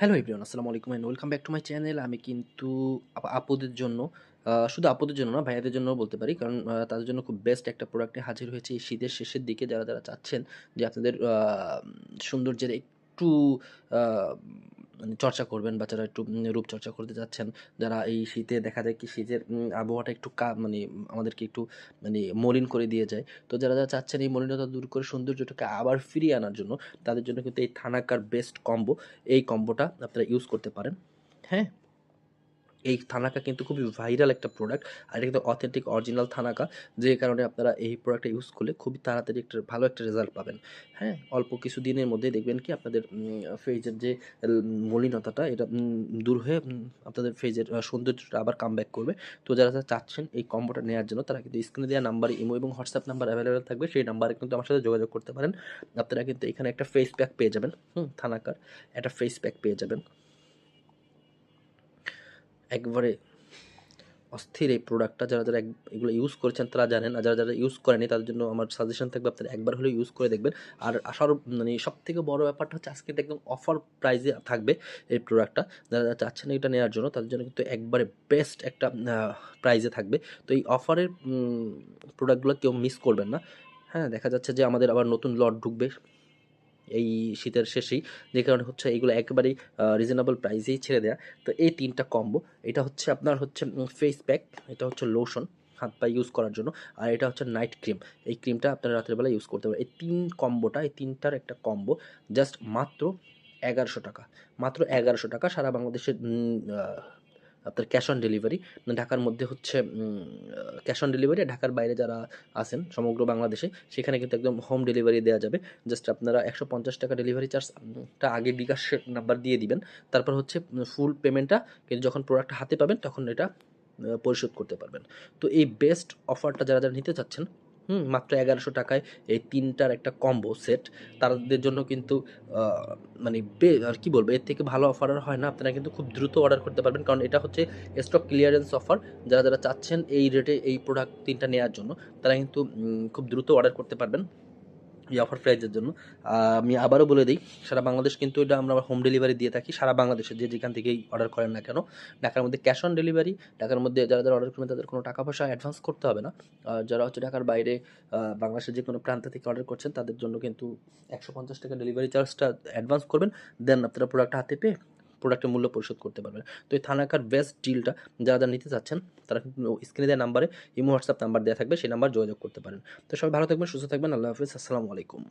Hello everyone, আসসালামু আলাইকুম and welcome back to my channel আমি কিন্তু আপদের জন্য শুধু আপদের জন্য না, ভাইয়াদের জন্য বলতে পারি, কারণ তাদের জন্য খুব বেস্ট একটা প্রোডাক্টে হাজির হয়েছে এই শীতের শেষের দিকে। যারা যারা চাচ্ছেন যে আপনাদের সৌন্দর্যের একটু চর্চা করবেন বা যারা একটু রূপচর্চা করতে যাচ্ছেন, যারা এই শীতে দেখা যায় কি শীতের আবহাওয়াটা একটু কা মানে আমাদেরকে একটু মানে মলিন করে দিয়ে যায়। তো যারা যারা চাচ্ছেন এই মলিনতা দূর করে সৌন্দর্যটাকে আবার ফিরিয়ে আনার জন্য, তাদের জন্য কিন্তু এই থানাকার বেস্ট কম্বো এই কম্বোটা আপনারা ইউজ করতে পারেন। হ্যাঁ? এই থানাকা কিন্তু খুবই ভাইরাল একটা প্রোডাক্ট আর এটা কিন্তু অথেন্টিক অরিজিনাল থানাকা। যে কারণে আপনারা এই প্রোডাক্টটা ইউজ করলে খুবই তাড়াতাড়ি একটা ভালো একটা রেজাল্ট পাবেন। হ্যাঁ অল্প কিছু দিনের মধ্যে দেখবেন কি আপনাদের ফেজের যে মলিনতাটা, এটা দূর হয়ে আপনাদের ফেজের সৌন্দর্যটা আবার কাম করবে। তো যারা যারা চাচ্ছেন এই কম্বোটা নেওয়ার জন্য, তারা কিন্তু স্ক্রিনে দেওয়া নাম্বার ইমো এবং হোয়াটসঅ্যাপ নাম্বার অ্যাভেলেবেল থাকবে। সেই নাম্বারে কিন্তু আমার সাথে যোগাযোগ করতে পারেন। আপনারা কিন্তু এখানে একটা ফেস প্যাক পেয়ে যাবেন। হুম, থানাকার একটা ফেস প্যাক পেয়ে যাবেন। একবারে অস্থির এই প্রোডাক্টটা যারা যারা এগুলো ইউজ করেছেন তারা জানেন, আর যারা যারা ইউজ করেনি তাদের জন্য আমার সাজেশন থাকবে আপনারা একবার হলেও ইউজ করে দেখবেন। আর আসার মানে সব থেকে বড় ব্যাপারটা হচ্ছে আজকে একদম অফার প্রাইসে থাকবে এই প্রোডাক্টটা যারা যারা চাচ্ছেন এটা নেওয়ার জন্য তাদের জন্য কিন্তু একবারে বেস্ট একটা প্রাইজে থাকবে। তো এই অফারের প্রোডাক্টগুলো কেউ মিস করবেন না। হ্যাঁ দেখা যাচ্ছে যে আমাদের আবার নতুন লট ঢুকবে। এই শীতের শেষেই, যে কারণে হচ্ছে এইগুলো একেবারেই রিজনেবল প্রাইসেই ছেড়ে দেয়া। তো এই তিনটা কম্বো এটা হচ্ছে আপনার হচ্ছে ফেস প্যাক এটা হচ্ছে লোশন হাত পা ইউজ করার জন্য, আর এটা হচ্ছে নাইট ক্রিম এই ক্রিমটা আপনারা রাতের বেলা ইউজ করতে পারেন। এই তিন কম্বোটা এই তিনটার একটা কম্বো জাস্ট মাত্র এগারোশো টাকা। মাত্র এগারোশো টাকা সারা বাংলাদেশের আপনার ক্যাশ অন ডেলিভারি ঢাকার মধ্যে হচ্ছে ক্যাশ অন ডেলিভারি ঢাকার বাইরে যারা আছেন সমগ্র বাংলাদেশে, সেখানে কিন্তু একদম হোম ডেলিভারি দেওয়া যাবে। জাস্ট আপনারা একশো পঞ্চাশ টাকা ডেলিভারি চার্জটা আগে বিকাশের নাম্বার দিয়ে দিবেন। তারপর হচ্ছে ফুল পেমেন্টটা কিন্তু যখন প্রোডাক্ট হাতে পাবেন, তখন এটা পরিশোধ করতে পারবেন। তো এই বেস্ট অফারটা যারা যারা নিতে চাচ্ছেন হুম, মাত্র এগারোশো টাকায় এই তিনটার একটা কম্বো সেট তাদের জন্য কিন্তু মানে বে- আর কি বলব, এর থেকে ভালো অফার আর হয় না। আপনারা কিন্তু খুব দ্রুত অর্ডার করতে পারবেন। কারণ এটা হচ্ছে স্টক ক্লিয়ারেন্স অফার যারা যারা চাচ্ছেন এই রেটে এই প্রোডাক্ট তিনটা নেওয়ার জন্য, তারা কিন্তু খুব দ্রুত অর্ডার করতে পারবেন। এই অফার প্রাইজের জন্য। আমি আবারও বলে দিই, সারা বাংলাদেশ কিন্তু এটা আমরা হোম ডেলিভারি দিয়ে থাকি, সারা বাংলাদেশে যে যেখান থেকেই অর্ডার করেন না কেন। ঢাকার মধ্যে ক্যাশ অন ডেলিভারি ঢাকার মধ্যে যারা যারা অর্ডার করবেন তাদের কোনো টাকা পয়সা অ্যাডভান্স করতে হবে না। যারা হচ্ছে ঢাকার বাইরে বাংলাদেশের যে কোনো প্রান্ত থেকে অর্ডার করছেন, তাদের জন্য কিন্তু একশো পঞ্চাশ টাকা ডেলিভারি চার্জটা অ্যাডভান্স করবেন। দেন আপনারা প্রোডাক্ট হাতে পেয়ে প্রোডাক্টের মূল্য পরিশোধ করতে পারবেন তো এই থানাকার বেস্ট ডিলটা যারা যারা নিতে চাচ্ছেন, তারা স্ক্রিনে দেওয়া নাম্বারে ইমো হোয়াটসঅ্যাপ নাম্বার দেওয়া থাকবে, সেই নাম্বার যোগাযোগ করতে পারেন। তো সবাই ভালো থাকবেন, সুস্থ থাকবেন, আল্লাহ হাফিজ, আসসালামু আলাইকুম।